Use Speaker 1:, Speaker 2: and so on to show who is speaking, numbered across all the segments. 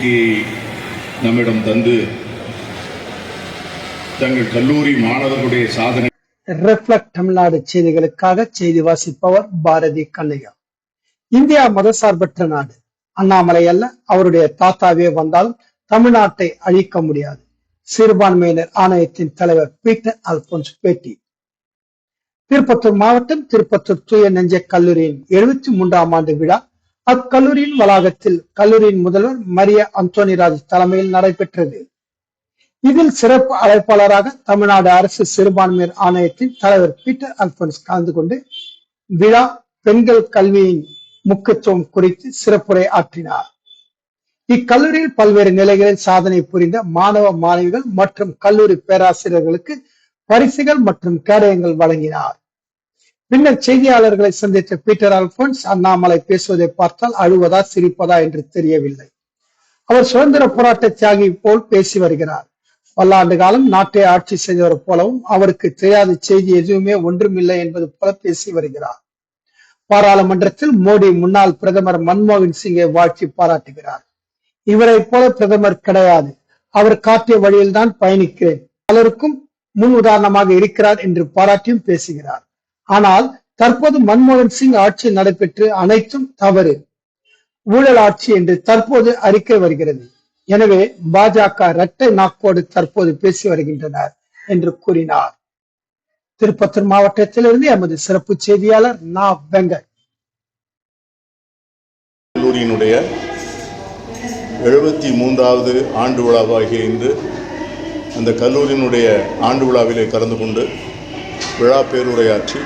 Speaker 1: நம்மிடம் தந்து தங்கள் கல்லூரி மாணவர்களுடைய சாதனை
Speaker 2: ரெஃப்ளக்ட் தமிழ்நாடு செய்திகளுக்காக செய்தி வாசிப்பவர் பாரதி கண்ணையா இந்தியா மதசார்பற்ற நாடு. அண்ணாமலை அல்ல அவருடைய தாத்தாவே வந்தாலும் தமிழ்நாட்டை அழிக்க முடியாது. சிறுபான்மையினர் ஆணையத்தின் தலைவர் பீட்டர் அல்போன்ஸ் பேட்டி. திருப்பத்தூர் மாவட்டம் திருப்பத்தூர் தூய நெஞ்ச கல்லூரியின் எழுபத்தி மூன்றாம் ஆண்டு விழா அக்கல்லூரியின் வளாகத்தில் கல்லூரியின் முதல்வர் மரிய அந்தோனிராஜ் தலைமையில் நடைபெற்றது. இதில் சிறப்பு அழைப்பாளராக தமிழ்நாடு அரசு சிறுபான்மையர் ஆணையத்தின் தலைவர் பீட்டர் அல்போன்ஸ் கலந்து கொண்டு விழா பெண்கள் கல்வியின் முக்கியத்துவம் குறித்து சிறப்புரை ஆற்றினார். இக்கல்லூரியில் பல்வேறு நிலைகளில் சாதனை புரிந்த மாணவ மாணவிகள் மற்றும் கல்லூரி பேராசிரியர்களுக்கு பரிசுகள் மற்றும் கேடயங்கள் வழங்கினார். பின்னர் செய்தியாளர்களை சந்தித்த பீட்டர் அல்போன்ஸ் அண்ணாமலை பேசுவதை பார்த்தால் அழுவதா சிரிப்பதா என்று தெரியவில்லை. அவர் சுதந்திர போராட்ட தியாகி போல் பேசி வருகிறார். பல்லாண்டு காலம் நாட்டை ஆட்சி செய்தவர் போலவும் அவருக்கு தெரியாத செய்தி எதுவுமே ஒன்றுமில்லை என்பது போல பேசி வருகிறார். பாராளுமன்றத்தில் மோடி முன்னாள் பிரதமர் மன்மோகன் சிங்கை வாழ்த்தி பாராட்டுகிறார். இவரை போல பிரதமர் கிடையாது. அவர் காட்டிய வழியில்தான் பயணிக்கிறேன். பலருக்கும் முன் உதாரணமாக இருக்கிறார் என்று பாராட்டியும் பேசுகிறார். ஆனால் தற்போது மன்மோகன் சிங் ஆட்சி நடைபெற்று அனைத்தும் தவறு. ஊழல் ஆட்சி என்று தற்போது அறிக்கை வருகிறது. எனவே பாஜக இரட்டை நாக்கோடு தற்போது பேசி வருகின்றனர் என்று கூறினார். திருப்பத்தூர் மாவட்டத்திலிருந்து எமது சிறப்பு செய்தியாளர் நா. வெங்கட்.
Speaker 1: கல்லூரியினுடைய எழுபத்தி மூன்றாவது ஆண்டு விழாவாகிய இன்று அந்த கல்லூரியினுடைய ஆண்டு விழாவிலே கலந்து கொண்டு விழா பேருரையாற்றி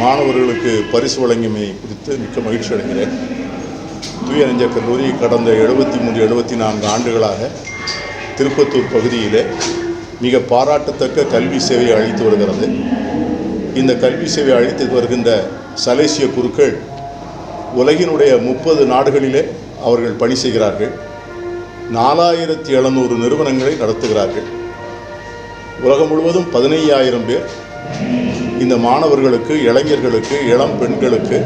Speaker 1: மாணவர்களுக்கு பரிசு வழங்கியமை குறித்து மிக்க மகிழ்ச்சி அடைகிறேன். தூய நெஞ்ச கல்லூரி கடந்த எழுபத்தி மூன்று எழுபத்தி நான்கு ஆண்டுகளாக திருப்பத்தூர் பகுதியிலே மிக பாராட்டத்தக்க கல்வி சேவையை அளித்து வருகிறது. இந்த கல்வி சேவை அளித்து வருகின்ற சலேசிய குருக்கள் உலகினுடைய முப்பது நாடுகளிலே அவர்கள் பணி செய்கிறார்கள். நாலாயிரத்தி எழுநூறு நிறுவனங்களை நடத்துகிறார்கள். உலகம் முழுவதும் பதினையாயிரம் பேர் இந்த மாணவர்களுக்கு இளைஞர்களுக்கு இளம் பெண்களுக்கு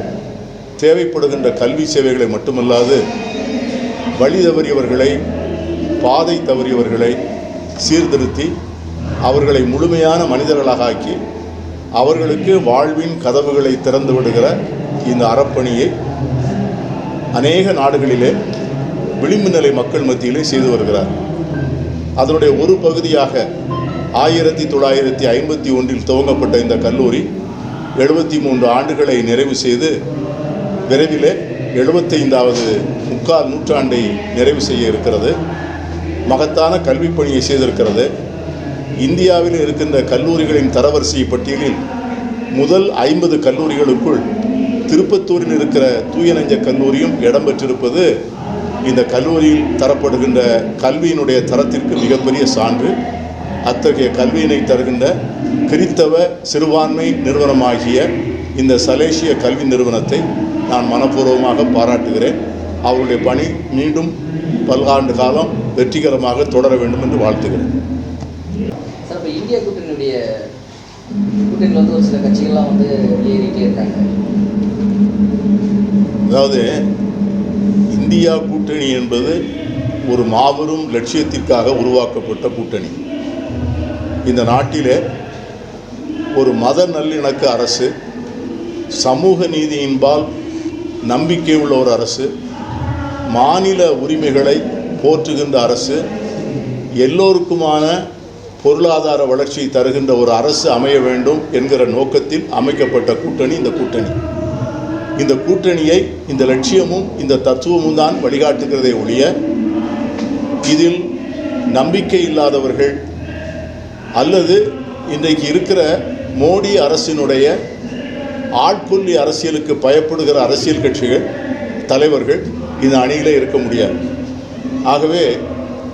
Speaker 1: தேவைப்படுகின்ற கல்வி சேவைகளை மட்டுமல்லாது வழி தவறியவர்களை பாதை தவறியவர்களை சீர்திருத்தி அவர்களை முழுமையான மனிதர்களாக ஆக்கி அவர்களுக்கு வாழ்வின் கதவுகளை திறந்து விடுகிற இந்த அறப்பணியை அநேக நாடுகளிலே விளிம்பு நிலை மக்கள் மத்தியிலே செய்து வருகிறார். அதனுடைய ஒரு பகுதியாக ஆயிரத்தி தொள்ளாயிரத்தி ஐம்பத்தி ஒன்றில் துவங்கப்பட்ட இந்த கல்லூரி எழுபத்தி மூன்று ஆண்டுகளை நிறைவு செய்து விரைவிலே எழுபத்தைந்தாவது முக்கால் நூற்றாண்டை நிறைவு செய்ய இருக்கிறது. மகத்தான கல்வி பணியை செய்திருக்கிறது. இந்தியாவில் இருக்கின்ற கல்லூரிகளின் தரவரிசை பட்டியலில் முதல் ஐம்பது கல்லூரிகளுக்குள் திருப்பத்தூரில் இருக்கிற தூய நெஞ்ச கல்லூரியும் இடம்பெற்றிருப்பது இந்த கல்லூரியில் தரப்படுகின்ற கல்வியினுடைய தரத்திற்கு மிகப்பெரிய சான்று. அத்தகைய கல்வியினை தருகின்ற கிறித்தவ சிறுபான்மை நிறுவனமாகிய இந்த சலேசிய கல்வி நிறுவனத்தை நான் மனப்பூர்வமாக பாராட்டுகிறேன். அவருடைய பணி மீண்டும் பல்லாண்டு காலம் வெற்றிகரமாக தொடர வேண்டும் என்று வாழ்த்துகிறேன்.
Speaker 3: இந்தியா கூட்டணியுடைய கூட்டணியில் வந்து ஒரு சில கட்சிகள்லாம் வந்து இருக்காங்க.
Speaker 1: அதாவது இந்தியா கூட்டணி என்பது ஒரு மாபெரும் லட்சியத்திற்காக உருவாக்கப்பட்ட கூட்டணி. இந்த நாட்டிலே ஒரு மத நல்லிணக்க அரசு சமூக நீதியின்பால் நம்பிக்கை உள்ள ஒரு அரசு மாநில உரிமைகளை போற்றுகின்ற அரசு எல்லோருக்குமான பொருளாதார வளர்ச்சியை தருகின்ற ஒரு அரசு அமைய வேண்டும் என்கிற நோக்கத்தில் அமைக்கப்பட்ட கூட்டணி இந்த கூட்டணி. இந்த கூட்டணியை இந்த லட்சியமும் இந்த தத்துவமும் தான் வழிகாட்டுகிறதே ஒழிய இதில் நம்பிக்கை இல்லாதவர்கள் அல்லது இன்றைக்கு இருக்கிற மோடி அரசினுடைய ஆட்கொல்லி அரசியலுக்கு பயப்படுகிற அரசியல் கட்சிகள் தலைவர்கள் இந்த அணியிலே இருக்க முடியாது. ஆகவே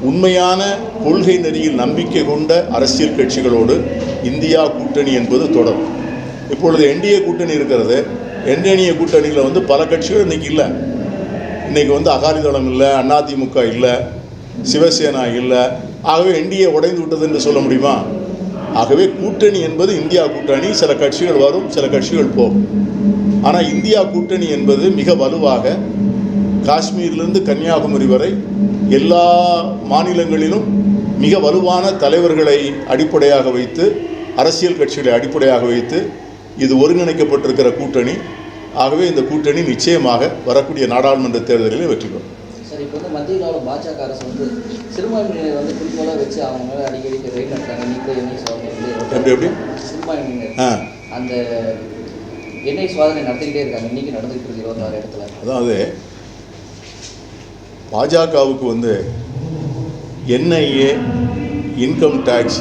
Speaker 1: உண்மையான கொள்கை நெறியில் நம்பிக்கை கொண்ட அரசியல் கட்சிகளோடு இந்தியா கூட்டணி என்பது தொடரும். இப்பொழுது என்டிஏ கூட்டணி இருக்கிறது. என்டிஏ கூட்டணியில் வந்து பல கட்சிகள் இன்றைக்கி இல்லை. இன்றைக்கி வந்து அகாலிதளம் இல்லை அதிமுக இல்லை சிவசேனா இல்லை ஆகவே என்டிஏ உடைந்து விட்டது என்று சொல்ல முடியுமா? ஆகவே கூட்டணி என்பது இந்தியா கூட்டணி சில கட்சிகள் வரும் சில கட்சிகள் போகும். ஆனால் இந்தியா கூட்டணி என்பது மிக வலுவாக காஷ்மீரிலிருந்து கன்னியாகுமரி வரை எல்லா மாநிலங்களிலும் மிக வலுவான தலைவர்களை அடிப்படையாக வைத்து அரசியல் கட்சிகளை அடிப்படையாக வைத்து இது ஒருங்கிணைக்கப்பட்டிருக்கிற கூட்டணி. ஆகவே இந்த கூட்டணி நிச்சயமாக வரக்கூடிய நாடாளுமன்ற தேர்தலில் வெற்றி பெறும்.
Speaker 3: இப்போ வந்து மத்தியில் உள்ள பாஜக அரசு வந்து சிறுபான்மையினர் வந்து குறிக்கோளாக வச்சு அவங்க அடிக்கடி ரைட் நடத்துறாங்க. நீக்க எண்ணெய் சோதனை
Speaker 1: எப்படி எப்படி?
Speaker 3: சிறுபான்மையினர். அந்த எண்ணெய் சோதனை நடத்திக்கிட்டே இருக்காங்க. இன்னைக்கு நடந்துகிட்டு இருக்கு இருபத்தாறு இடத்துல.
Speaker 1: அதாவது பாஜகவுக்கு வந்து NIA income tax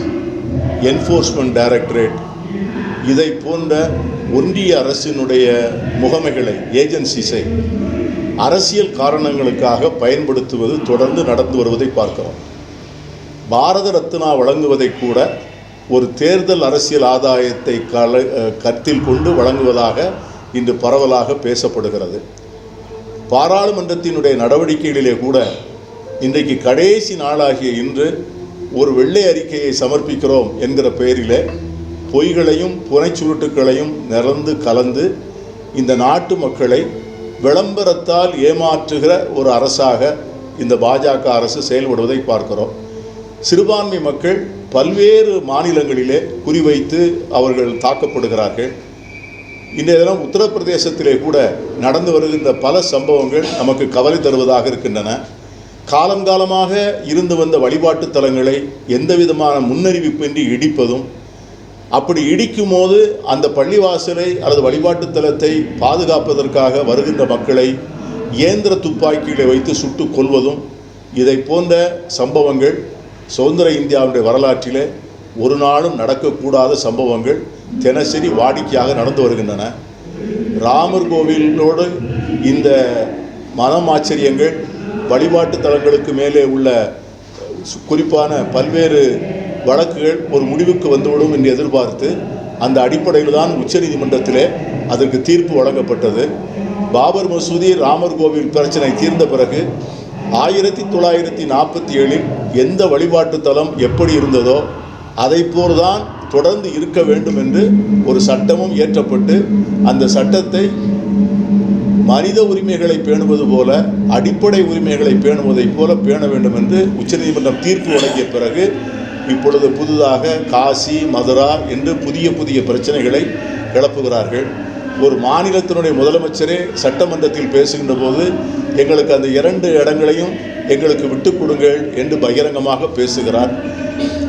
Speaker 1: enforcement directorate இதை போன்ற ஒன்றிய அரசினுடைய முகமைகளை ஏஜென்சிஸை அரசியல் காரணங்களுக்காக பயன்படுத்துவது தொடர்ந்து நடந்து வருவதை பார்க்கிறோம். பாரத ரத்னா வழங்குவதை கூட ஒரு தேர்தல் அரசியல் ஆதாயத்தை கல கருத்தில் கொண்டு வழங்குவதாக இன்று பரவலாக பேசப்படுகிறது. பாராளுமன்றத்தினுடைய நடவடிக்கைகளிலே கூட இன்றைக்கு கடைசி நாளாகிய இன்று ஒரு வெள்ளை அறிக்கையை சமர்ப்பிக்கிறோம் என்கிற பெயரிலே பொய்களையும் புனைச்சுருட்டுகளையும் நிறந்து கலந்து இந்த நாட்டு மக்களை விளம்பரத்தால் ஏமாற்றுகிற ஒரு அரசாக இந்த பாஜக அரசு செயல்படுவதை பார்க்கிறோம். சிறுபான்மை மக்கள் பல்வேறு மாநிலங்களிலே குறிவைத்து அவர்கள் தாக்கப்படுகிறார்கள். இன்றைய தினம் உத்தரப்பிரதேசத்திலே கூட நடந்து வருகின்ற பல சம்பவங்கள் நமக்கு கவலை தருவதாக இருக்கின்றன. காலங்காலமாக இருந்து வந்த வழிபாட்டுத் தலங்களை எந்த விதமான முன்னறிவிப்பின்றி இடிப்பதும் அப்படி இடிக்கும் போது அந்த பள்ளிவாசலை அல்லது வழிபாட்டுத்தலத்தை பாதுகாப்பதற்காக வருகின்ற மக்களை இயந்திர துப்பாக்கிகளை வைத்து சுட்டு கொள்வதும் இதை போன்ற சம்பவங்கள் சுதந்திர இந்தியாவுடைய வரலாற்றிலே ஒரு நாளும் நடக்கக்கூடாத சம்பவங்கள் தினசரி வாடிக்கையாக நடந்து வருகின்றன. ராமர் கோவிலோடு இந்த மனமாச்சரியங்கள் வழிபாட்டு தலங்களுக்கு மேலே உள்ள குறிப்பான பல்வேறு வழக்குகள் ஒரு முடிவுக்கு வந்துவிடும் என்று எதிர்பார்த்து அந்த அடிப்படையில் தான் உச்சநீதிமன்றத்திலே அதற்கு தீர்ப்பு வழங்கப்பட்டது. பாபர் மசூதி ராமர் கோவில் பிரச்சனை தீர்ந்த பிறகு ஆயிரத்தி தொள்ளாயிரத்தி நாற்பத்தி ஏழில் எந்த வழிபாட்டு தலம் எப்படி இருந்ததோ அதை போல்தான் தொடர்ந்து இருக்க வேண்டும் என்று ஒரு சட்டமும் இயற்றப்பட்டு அந்த சட்டத்தை மனித உரிமைகளை பேணுவது போல அடிப்படை உரிமைகளை பேணுவதைப் போல பேண வேண்டும் என்று உச்சநீதிமன்றம் தீர்ப்பு வழங்கிய பிறகு இப்பொழுது புதிதாக காசி மதுரா என்று புதிய புதிய பிரச்சனைகளை கிளப்புகிறார்கள். ஒரு மாநிலத்தினுடைய முதலமைச்சரே சட்டமன்றத்தில் பேசுகின்ற போது எங்களுக்கு அந்த இரண்டு இடங்களையும் எங்களுக்கு விட்டுக் கொடுங்கள் என்று பகிரங்கமாக பேசுகிறார்.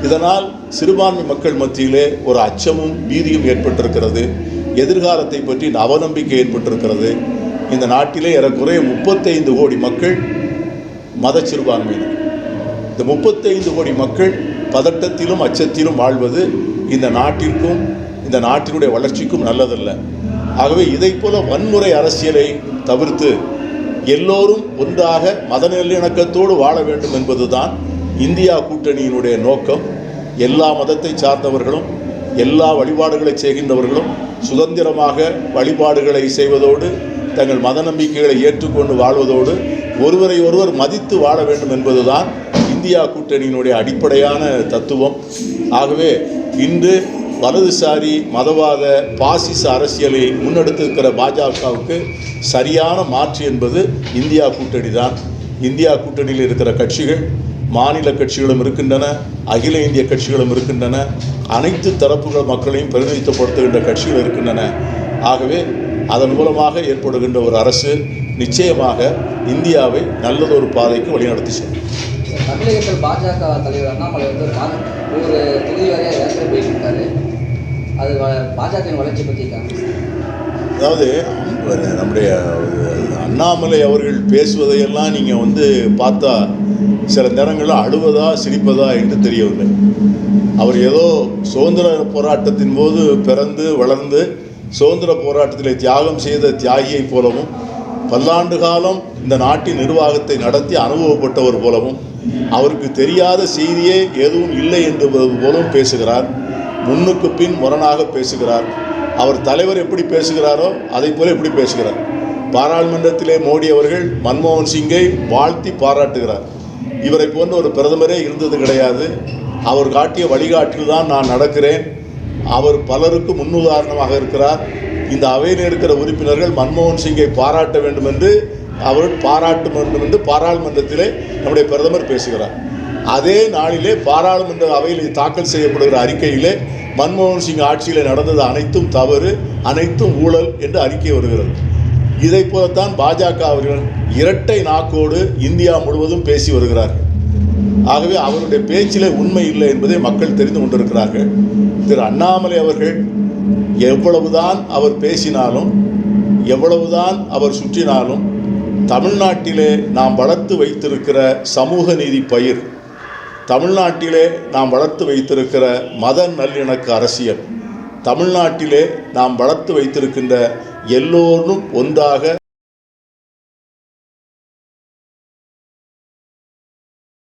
Speaker 1: இதனால் சிறுபான்மை மக்கள் மத்தியிலே ஒரு அச்சமும் பீதியும் ஏற்பட்டிருக்கிறது. எதிர்காலத்தை பற்றி அவநம்பிக்கை ஏற்பட்டிருக்கிறது. இந்த நாட்டிலே ஏறக்குறைய முப்பத்தைந்து கோடி மக்கள் மத சிறுபான்மையினர் இந்த முப்பத்தைந்து கோடி மக்கள் பதட்டத்திலும் அச்சத்திலும் வாழ்வது இந்த நாட்டிற்கும் இந்த நாட்டினுடைய வளர்ச்சிக்கும் நல்லதல்ல. ஆகவே இதைப் போல வன்முறை அரசியலை தவிர்த்து எல்லோரும் ஒன்றாக மத நல்லிணக்கத்தோடு வாழ வேண்டும் என்பதுதான் இந்தியா கூட்டணியினுடைய நோக்கம். எல்லா மதத்தை சார்ந்தவர்களும் எல்லா வழிபாடுகளை செய்கின்றவர்களும் சுதந்திரமாக வழிபாடுகளை செய்வதோடு தங்கள் மத நம்பிக்கைகளை ஏற்றுக்கொண்டு வாழ்வதோடு ஒருவரை ஒருவர் மதித்து வாழ வேண்டும் என்பதுதான் இந்தியா கூட்டணியினுடைய அடிப்படையான தத்துவம். ஆகவே இன்று வலதுசாரி மதவாத பாசிச அரசியலை முன்னெடுத்திருக்கிற பாஜகவுக்கு சரியான மாற்று என்பது இந்தியா கூட்டணி தான். இந்தியா கூட்டணியில் இருக்கிற கட்சிகள் மாநில கட்சிகளும் இருக்கின்றன அகில இந்திய கட்சிகளும் இருக்கின்றன அனைத்து தரப்புகள் மக்களையும் பிரதிநிதித்துவப்படுத்துகின்ற கட்சிகள் இருக்கின்றன. ஆகவே அதன் மூலமாக ஏற்படுகின்ற ஒரு அரசு நிச்சயமாக இந்தியாவை நல்லதொரு பாதைக்கு வழிநடத்தி செல்லும்.
Speaker 3: தமிழகத்தில் பாஜக தலைவர் அண்ணாமலை வந்து ஒரு தொகுதி வரையாக யாத்திரை போயிட்டு அது வ- பாஜகவின் வளர்ச்சி பற்றி
Speaker 1: அதாவது நம்முடைய அண்ணாமலை அவர்கள் பேசுவதையெல்லாம் நீங்கள் வந்து பார்த்தா சில நேரங்களில் அழுவதா சிரிப்பதா என்று தெரியவில்லை. அவர் ஏதோ சுதந்திர போராட்டத்தின் போது பிறந்து வளர்ந்து சுதந்திர போராட்டத்தில் தியாகம் செய்த தியாகியைப் போலவும் பல்லாண்டு காலம் இந்த நாட்டின் நிர்வாகத்தை நடத்தி அனுபவப்பட்டவர் போலவும் அவருக்கு தெரியாத செய்தியே எதுவும் இல்லை என்று போலும் பேசுகிறார். முன்னுக்கு பின் முரணாக பேசுகிறார். அவர் தலைவர் எப்படி பேசுகிறாரோ அதை போல எப்படி பேசுகிறார். பாராளுமன்றத்திலே மோடி அவர்கள் மன்மோகன் சிங்கை வாழ்த்தி பாராட்டுகிறார். இவரை போன்ற ஒரு பிரதமரே இருந்தது கிடையாது. அவர் காட்டிய வழிகாட்டில் தான் நான் நடக்கிறேன். அவர் பலருக்கு முன்னுதாரணமாக இருக்கிறார். இந்த அவையில் இருக்கிற உறுப்பினர்கள் மன்மோகன் சிங்கை பாராட்ட வேண்டும் என்று அவர் பாராட்டு வேண்டும் என்று பாராளுமன்றத்திலே நம்முடைய பிரதமர் பேசுகிறார். அதே நாளிலே பாராளுமன்ற அவையில் தாக்கல் செய்யப்படுகிற அறிக்கையிலே மன்மோகன் சிங் ஆட்சியில் நடந்தது அனைத்தும் தவறு அனைத்தும் ஊழல் என்று அறிக்கை வருகிறது. இதை போலத்தான் பாஜக அவர்கள் இரட்டை நாக்கோடு இந்தியா முழுவதும் பேசி வருகிறார்கள். ஆகவே அவருடைய பேச்சிலே உண்மை இல்லை என்பதை மக்கள் தெரிந்து கொண்டிருக்கிறார்கள். திரு அண்ணாமலை அவர்கள் எவ்வளவுதான் அவர் பேசினாலும் எவ்வளவுதான் அவர் சுற்றினாலும் தமிழ்நாட்டிலே நாம் வளர்த்து வைத்திருக்கிற சமூக நீதி பயிர் தமிழ்நாட்டிலே நாம் வளர்த்து வைத்திருக்கிற மத நல்லிணக்க அரசியல் தமிழ்நாட்டிலே நாம் வளர்த்து வைத்திருக்கின்ற எல்லோரும் ஒன்றாக